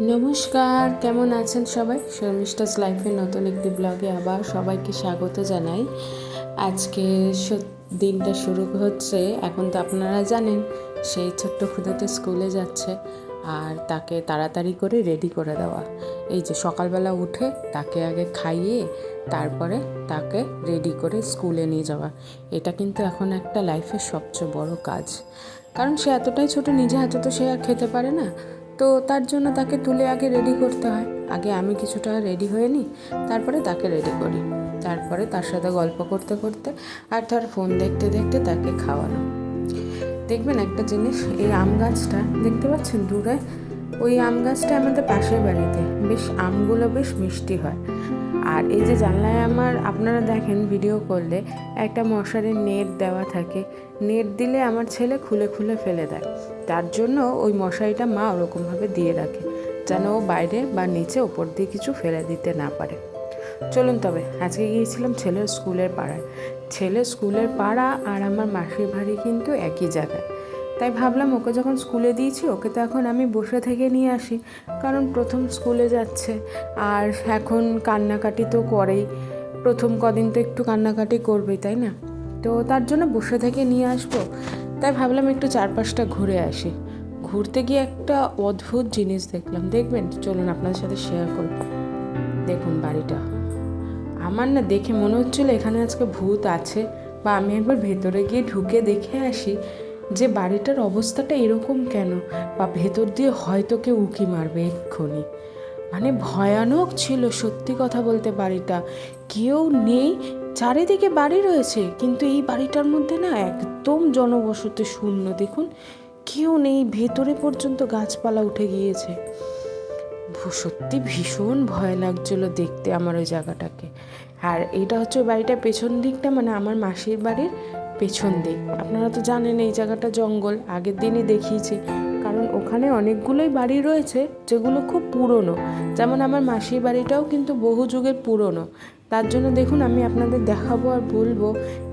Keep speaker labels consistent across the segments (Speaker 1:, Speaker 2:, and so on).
Speaker 1: নমস্কার, কেমন আছেন সবাই? শর্মিষ্ঠাস লাইফের নতুন একটি ব্লগে আবার সবাইকে স্বাগত জানাই। আজকে দিনটা শুরু হচ্ছে, এখন তো আপনারা জানেন, সেই ছোট্ট ক্ষুদাতে স্কুলে যাচ্ছে আর তাকে তাড়াতাড়ি করে রেডি করে দেওয়া। এই যে সকালবেলা উঠে তাকে আগে খাইয়ে তারপরে তাকে রেডি করে স্কুলে নিয়ে যাওয়া। এটা কিন্তু এখন একটা লাইফের সবচেয়ে বড় কাজ। কারণ সে এতটাই ছোট, নিজে হাতে তো সে আর খেতে পারে না। তো তার জন্য তাকে তুলে আগে রেডি করতে হয়। আগে আমি কিছুটা রেডি হয়ে নিই, তারপরে তাকে রেডি করি। তারপরে তার সাথে গল্প করতে করতে আর তার ফোন দেখতে দেখতে তাকে খাওয়ানো। দেখবেন একটা জিনিস, এই আম গাছটা, দেখতে পাচ্ছেন দূরে? ওই আম গাছটা আমাদের পাশের বাড়িতে। বেশ আমগুলো বেশ মিষ্টি হয়। আর এই যে জানলায় আমার, আপনারা দেখেন ভিডিও করলে একটা মশারির নেট দেওয়া থাকে। নেট দিলে আমার ছেলে খুলে খুলে ফেলে দেয়। তার জন্য ওই মশারিটা মা ওরকমভাবে দিয়ে রাখে, যেন ও বাইরে বা নিচে ওপর দিয়ে কিছু ফেলে দিতে না পারে। চলুন তবে, আজকে গিয়েছিলাম ছেলের স্কুলের পাড়ায়। ছেলের স্কুলের পাড়া আর আমার মাসির বাড়ি কিন্তু একই জায়গায়। তাই ভাবলাম ওকে যখন স্কুলে দিয়েছি, ওকে তো এখন আমি বসে থেকে নিয়ে আসি, কারণ প্রথম স্কুলে যাচ্ছে আর এখন কান্নাকাটি তো করেই। প্রথম কদিন তো একটু কান্নাকাটি করবেই, তাই না? তো তার জন্য বসে থেকে নিয়ে আসব। তাই ভাবলাম একটু চারপাশটা ঘুরে আসি। ঘুরতে গিয়ে একটা অদ্ভুত জিনিস দেখলাম। দেখবেন? চলুন আপনাদের সাথে শেয়ার করব দেখুন বাড়িটা। আমার না দেখে মনে হচ্ছিল এখানে আজকে ভূত আছে বা আমি একবার ভেতরে গিয়ে ঢুকে দেখে আসি যে বাড়িটার অবস্থাটা এরকম কেন? বা ভেতর দিয়ে হয়তো কেউ উঁকি মারবে এক্ষুনি। মানে ভয়ানক ছিল সত্যি কথা বলতে বাড়িটা। কেউ নেই চারিদিকে বাড়ি রয়েছে, কিন্তু এই বাড়িটার মধ্যে না একদম জনবসতি শূন্য। দেখুন, কেউ নেই, ভেতরে পর্যন্ত গাছপালা উঠে গিয়েছে। সত্যি ভীষণ ভয় লাগছিল দেখতে আমার ওই জায়গাটাকে। আর এটা হচ্ছে বাড়িটার পেছন দিকটা মানে আমার মাসির বাড়ির পেছন দিক। আপনারা তো জানেন এই জায়গাটা জঙ্গল, আগের দিনই দেখিয়েছি। কারণ ওখানে অনেকগুলোই বাড়ি রয়েছে, যেগুলো খুব পুরনো। যেমন আমার মাসির বাড়িটাও কিন্তু বহু যুগের পুরনো। তার জন্য দেখুন আমি আপনাদের দেখাবো আর বলব,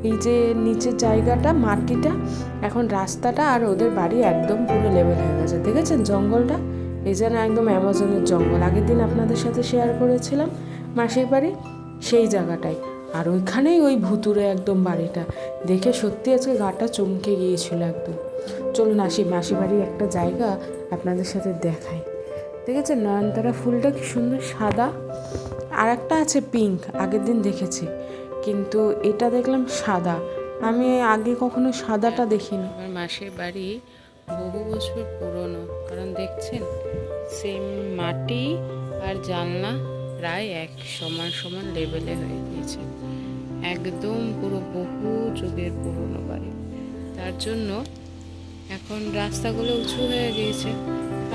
Speaker 1: এই যে নিচের জায়গাটা মাটিটা এখন রাস্তাটা আর ওদের বাড়ি একদম পুরো লেভেল হয়ে গেছে, দেখেছেন জঙ্গলটা? এই যেন একদম অ্যামাজনের জঙ্গল। আগের দিন আপনাদের সাথে শেয়ার করেছিলাম মাসির বাড়ি, সেই জায়গাটাই আর ওইখানেই ওই ভুতুরে একদম বাড়িটা। দেখে সত্যি আজকে গাটা চমকে গিয়েছিল একদম। চলুন আসি মাসি বাড়ির একটা জায়গা আপনাদের সাথে দেখাই। দেখেছেন নয়নতারা ফুলটা কি সুন্দর সাদা? আর একটা আছে পিঙ্ক আগের দিন দেখেছি। কিন্তু এটা দেখলাম সাদা। আমি আগে কখনো সাদাটা দেখিনি। আমার মাসির বাড়ি বহু বছর পুরনো। কারণ দেখছেন সেম মাটি আর জানলা প্রায় এক সমান সমান লেভেলে হয়ে গিয়েছে। একদম পুরো বহু যুগের পুরনো বাড়ি। তার জন্য এখন রাস্তাগুলো উঁচু হয়ে গিয়েছে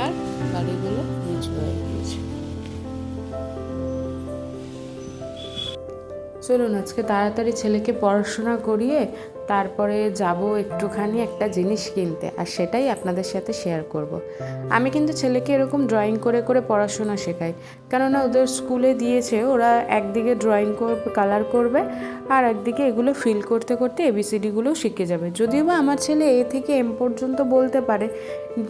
Speaker 1: আর বাড়িগুলো নিচু হয়ে গিয়েছে। চলুন, আজকে তাড়াতাড়ি ছেলেকে পড়াশোনা করিয়ে তারপরে যাব একটুখানি একটা জিনিস কিনতে, আর সেটাই আপনাদের সাথে শেয়ার করব। আমি কিন্তু ছেলেকে এরকম ড্রয়িং করে করে পড়াশোনা শেখাই। কেননা ওদের স্কুলে দিয়েছে, ওরা একদিকে ড্রয়িং করবে কালার করবে, আর একদিকে এগুলো ফিল করতে করতে এবিসিডিগুলো শিখে যাবে। যদিও বা আমার ছেলে এ থেকে এম পর্যন্ত বলতে পারে,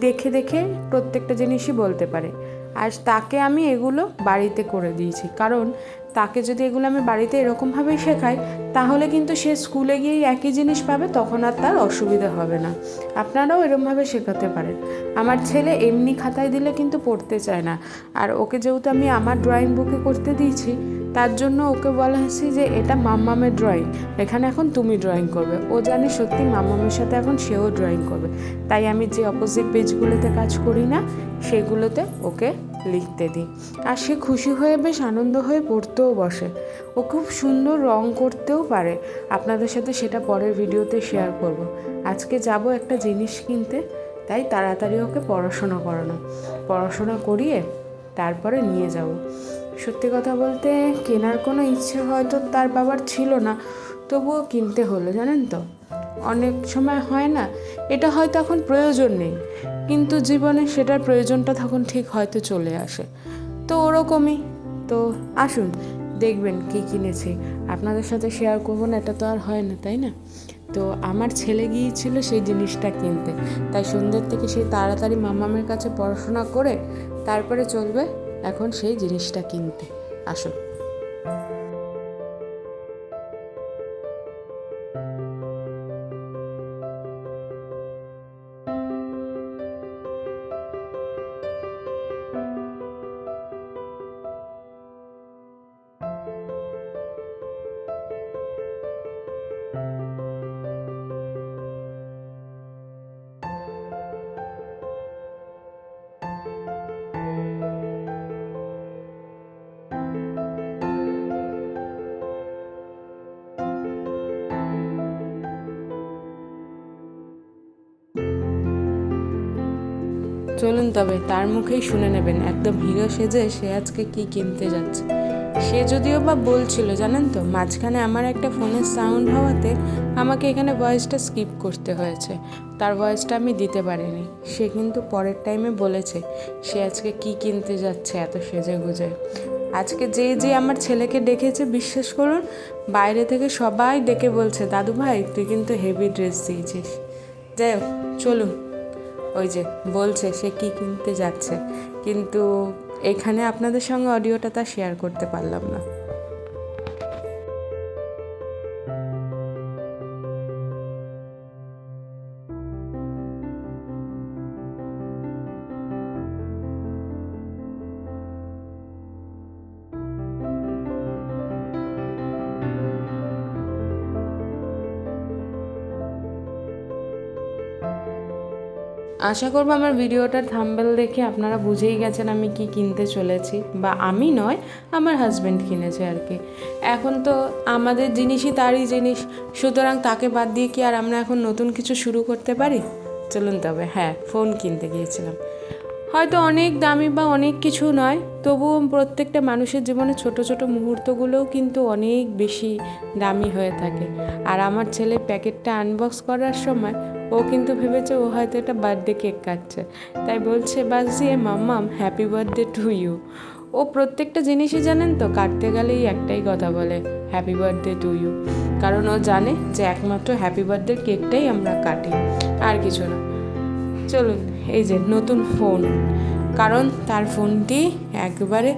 Speaker 1: দেখে দেখে প্রত্যেকটা জিনিসই বলতে পারে। আর তাকে আমি এগুলো বাড়িতে করে দিয়েছি। কারণ তাকে যদি এগুলো আমি বাড়িতে এরকমভাবেই শেখাই, তাহলে কিন্তু সে স্কুলে গিয়েই একই জিনিস পাবে, তখন আর তার অসুবিধা হবে না। আপনারাও এরকমভাবে শেখাতে পারেন। আমার ছেলে এমনি খাতায় দিলে কিন্তু পড়তে চায় না। আর ওকে যেহেতু আমি আমার ড্রয়িং বুকে করতে দিয়েছি তার জন্য ওকে বলা হয়েছে যে এটা মাম্মামের ড্রয়িং এখানে এখন তুমি ড্রয়িং করবে। ও জানে সত্যি মাম্মামের সাথে এখন সেও ড্রয়িং করবে। তাই আমি যে অপোজিট পেজগুলোতে কাজ করি না, সেগুলোতে ওকে লিখতে দিই। আর সে খুশি হয়ে বেশ আনন্দ হয়ে পড়তেও বসে। ও খুব সুন্দর রং করতেও পারে। আপনাদের সাথে সেটা পরের ভিডিওতে শেয়ার করব। আজকে যাব একটা জিনিস কিনতে, তাই তাড়াতাড়ি ওকে পড়াশোনা করানো। পড়াশোনা করিয়ে তারপরে নিয়ে যাব। সত্যি কথা বলতে কেনার কোনো ইচ্ছে হয়তো তার বাবার ছিল না, তবুও কিনতে হলো, জানেন তো? অনেক সময় হয় না, এটা হয়তো এখন প্রয়োজন নেই, কিন্তু জীবনে সেটার প্রয়োজনটা তখন ঠিক হয়তো চলে আসে। তো ওরকমই, তো আসুন, দেখবেন কি কিনেছি। আপনাদের সাথে শেয়ার করব না, এটা তো আর হয় না, তাই না? তো আমার ছেলে গিয়েছিল সেই জিনিসটা কিনতে, তাই সন্ধ্যের থেকে সেই তাড়াতাড়ি মামামের কাছে পড়াশোনা করে তারপরে চলবে এখন সেই জিনিসটা কিনতে। আসুন। চলুন তবে তার মুখেই শুনে নেবেন, একদম হিরো সেজে সে আজকে কি কিনতে যাচ্ছে। সে যদিও বা বলছিল, জানেন তো, মাঝখানে আমার একটা ফোনের সাউন্ড হওয়াতে আমাকে এখানে ভয়েসটা স্কিপ করতে হয়েছে। তার ভয়েসটা আমি দিতে পারিনি। সে কিন্তু পরের টাইমে বলেছে, সে আজকে কি কিনতে যাচ্ছে এত সেজে গুজে। আজকে যে যে আমার ছেলেকে ডেকেছে, বিশ্বাস করুন, বাইরে থেকে সবাই ডেকে বলছে দাদু ভাই তুই কিন্তু হেভি ড্রেস দিয়েছিস। যাই হোক, চলুন। ওই যে বলছে সে কি কিনতে যাচ্ছে। কিন্তু এখানে আপনাদের সঙ্গে অডিওটা তা শেয়ার করতে পারলাম না। আশা করব আমার ভিডিওটার থাম্বেল দেখে আপনারা বুঝেই গেছেন আমি কি কিনতে চলেছি। বা আমি নয়, আমার হাজব্যান্ড কিনেছে আর কি। এখন তো আমাদের জিনিসই তারই জিনিস। সুতরাং তাকে বাদ দিয়ে কি আর আমরা এখন নতুন কিছু শুরু করতে পারি? চলুন তবে হ্যাঁ ফোন কিনতে গিয়েছিলাম। হয়তো অনেক দামি বা অনেক কিছু নয়, তবুও প্রত্যেকটা মানুষের জীবনে ছোট ছোট মুহূর্তগুলোও কিন্তু অনেক বেশি দামি হয়ে থাকে। আর আমার ছেলে প্যাকেটটা আনবক্স করার সময় ও কিন্তু ভেবেছে ও হয়তো একটা বার্থডে কেক কাটছে। তাই বলছে, বাস দিয়ে মাম্মাম হ্যাপি বার্থডে টু ইউ ও প্রত্যেকটা জিনিসই জানেন তো, কাটতে গেলেই একটাই কথা বলে হ্যাপি বার্থডে টু ইউ কারণ ও জানে যে একমাত্র হ্যাপি বার্থডে কেকটাই আমরা কাটি, আর কিছু না। চলুন, এই যে নতুন ফোন। কারণ তার ফোনটি একবারে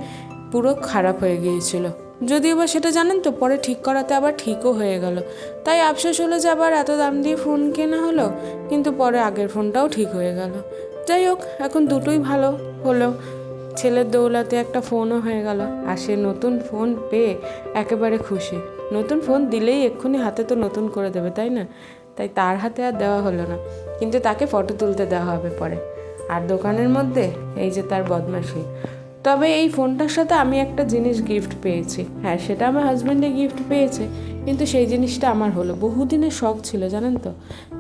Speaker 1: পুরো খারাপ হয়ে গিয়েছিল। যদিও বা সেটা জানেন তো, পরে ঠিক করাতে আবার ঠিকও হয়ে গেল। তাই আফসোস হলো যে আবার এত দাম দিয়ে ফোন কেনা হলো, কিন্তু পরে আগের ফোনটাও ঠিক হয়ে গেল। যাই হোক, এখন দুটোই ভালো হলো। ছেলের দৌলাতে একটা ফোনও হয়ে গেল, আর সে নতুন ফোন পেয়ে একেবারে খুশি। নতুন ফোন দিলেই এক্ষুনি হাতে তো নতুন করে দেবে, তাই না? তাই তার হাতে আর দেওয়া হলো না। কিন্তু তাকে ফটো তুলতে দেওয়া হবে পরে। আর দোকানের মধ্যে এই যে তার বদমাশি। তবে এই ফোনটার সাথে আমি একটা জিনিস গিফট পেয়েছি। হ্যাঁ সেটা আমার হাজব্যান্ডে গিফট পেয়েছে। কিন্তু সেই জিনিসটা আমার হলো। বহুদিনের শখ ছিল, জানেন তো?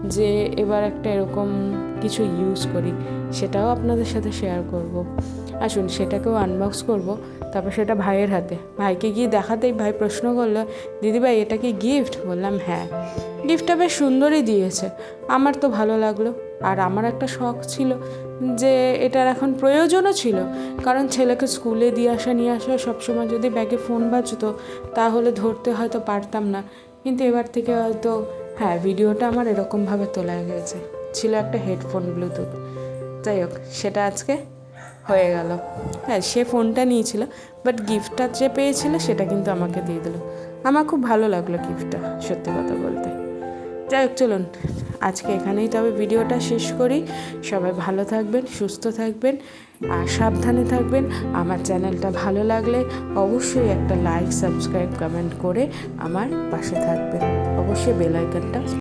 Speaker 1: যে এবার একটা এরকম কিছু ইউজ করি, সেটাও আপনাদের সাথে শেয়ার করব। আসুন, সেটাকেও আনবক্স করব। তারপর সেটা ভাইয়ের হাতে। ভাইকে গিয়ে দেখাতেই ভাই প্রশ্ন করল, দিদিভাই, এটা কি গিফট বললাম হ্যাঁ। গিফটটা বেশ সুন্দরই দিয়েছে। আমার তো ভালো লাগল। আর আমার একটা শখ ছিল যে এটার এখন প্রয়োজনও ছিল। কারণ ছেলেকে স্কুলে দিয়ে আসা, নিয়ে আসা, সবসময় যদি ব্যাগে ফোন বাজতো, তাহলে ধরতে হয়তো পারতাম না। কিন্তু এবার থেকে হয়তো হ্যাঁ ভিডিওটা আমার এরকমভাবে তোলা গেছে ছিল একটা হেডফোন ব্লুটুথ যাই হোক, সেটা আজকে হয়ে গেল। হ্যাঁ সে ফোনটা নিয়েছিল বাট গিফটটা যে পেয়েছিল সেটা কিন্তু আমাকে দিয়ে দিল। আমার খুব ভালো লাগল গিফটটা সত্যি কথা বলতে। যাই হোক, চলুন, আজকে এখানেই তবে ভিডিওটা শেষ করি। সবাই ভালো থাকবেন, সুস্থ থাকবেন, আর সাবধানে থাকবেন। আমার চ্যানেলটা ভালো লাগলে অবশ্যই একটা লাইক সাবস্ক্রাইব কমেন্ট করে আমার পাশে থাকবেন। অবশ্যই বেল আইকনটা